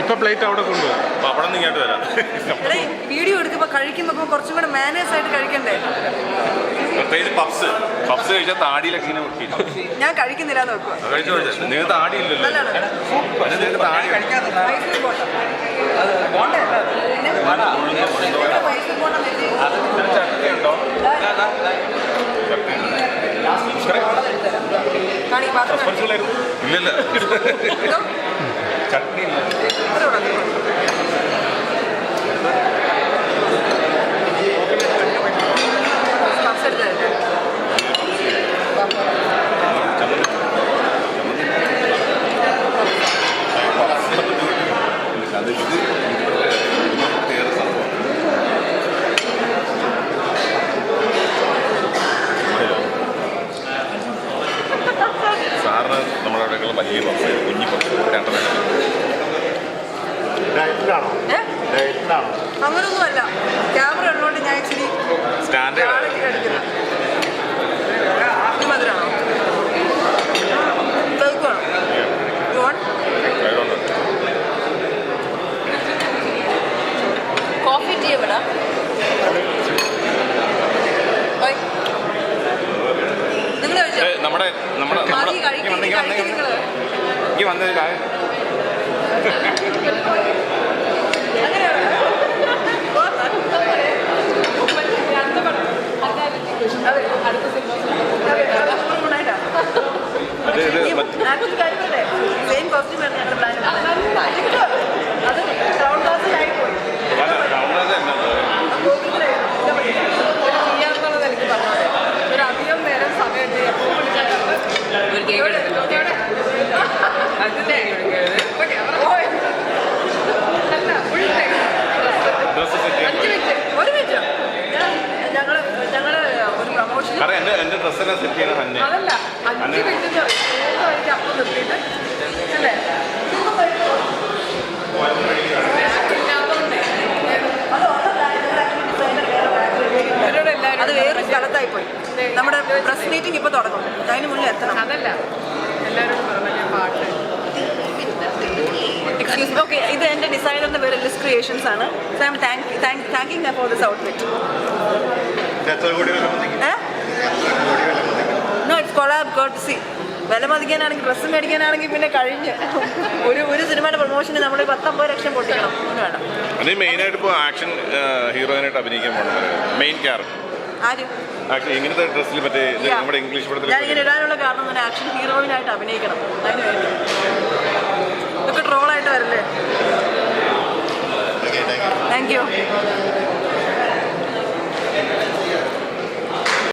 ഇപ്പൊ പ്ലേറ്റ് അവിടെ കൊണ്ടുപോകും. അപ്പൊ അവിടെ നിന്ന് ഇങ്ങോട്ട് വരാം. വീഡിയോ എടുക്കുമ്പോ കഴിക്കുമ്പോ കുറച്ചും കൂടെ മാനേഴ്സ് ആയിട്ട് കഴിക്കണ്ടേ? പ്രത്യേകിച്ച് പപ്സ് പപ്സ് കഴിച്ചാൽ താടിയിലൊക്കെ ഇങ്ങനെ വെക്കില്ല ഞാൻ കഴിക്കുന്നില്ല എന്ന് വെക്കുക കഴിച്ചു കഴിച്ചു. നിങ്ങൾക്ക് താടിയില്ലല്ലോ. ഇല്ലല്ലോ പിന്നെ നിങ്ങൾക്ക് താടി. ഇല്ലല്ല? ചട്നി ഇല്ല ഇത്ര കൂടെ. പപ്സ് എടുത്ത് തരട്ടെ? അത് ഇത് പ്രത്യേക സംഭവം സാറിന് നമ്മുടെ അവിടെയൊക്കെ വലിയ പപ്സ് കുഞ്ഞി പപ്സ് രണ്ടെണ്ണം അങ്ങനൊന്നുമല്ല ക്യാമറ ഉള്ളതുകൊണ്ട് ഞാൻ ഇച്ചിരി സ്റ്റാൻഡേർഡ് മധുരമാണോ? കോഫി ടീ എവിടാ? വന്നേ. നമ്മുടെ ഈ വന്നത് കാ- അത് ഇത് മറ്റ് അല്ല, റൗണ്ട് തന്നെ. ഡ്രസ്സ് സെറ്റ് ചെയ്യാൻ പോയി. ഒരു മിനിറ്റ് ഞങ്ങൾ ഞങ്ങൾ ഒരു പ്രൊമോഷൻ കാരണം എന്റെ എന്റെ ഡ്രസ്സെല്ലാം സെറ്റ് ചെയ്യണം തന്നെ അതല്ല അഞ്ച് എനിക്ക് അപ്പം നിർത്തിയിട്ട് അല്ലേ? അത് വേറൊരു സ്ഥലത്തായി പോയി നമ്മുടെ പ്രസ് മീറ്റിംഗ് ഇപ്പൊ തുടങ്ങും. അതിന് മുന്നേ എത്തണം. അതല്ല എല്ലാവരോടും പറഞ്ഞ പാട്ട്. എക്സ്ക്യൂസ് ഓക്കെ ഇത് എന്റെ ഡിസൈനറിന്റെ പേര് ലിസ്റ്റ് ക്രിയേഷൻസ് ആണ്. So I am thanking for this outfit എത്ര കോടി വില മതിക്കും നോ കോട്ടസി വില മതിക്കാനാണെങ്കിൽ ഡ്രസ്സ് മേടിക്കാനാണെങ്കിൽ പിന്നെ കഴിഞ്ഞ്. ഒരു ഒരു സിനിമയുടെ പ്രൊമോഷന് നമ്മൾ പത്തൊമ്പത് ലക്ഷം പൊട്ടിക്കണം. വേണം അത് മെയിനായിട്ട് ഇപ്പോൾ ആക്ഷൻ ഹീറോയിനായിട്ട് അഭിനയിക്കാൻ പോകണം മെയിൻ ക്യാരക്ടർ ആര്? ആക്ഷൻ ഇങ്ങനത്തെ ഡ്രസ്സിൽ മറ്റേ ഇത് Yeah. നമ്മുടെ ഇംഗ്ലീഷ് ഞാൻ ഇങ്ങനെ പടത്തിൽ ഇടാനുള്ള കാരണം തന്നെ ആക്ഷൻ ഹീറോയിനായിട്ട് അഭിനയിക്കണം. അതിന് വേണ്ടി. ഇതൊക്കെ ട്രോളായിട്ട് വരല്ലേ? Thank you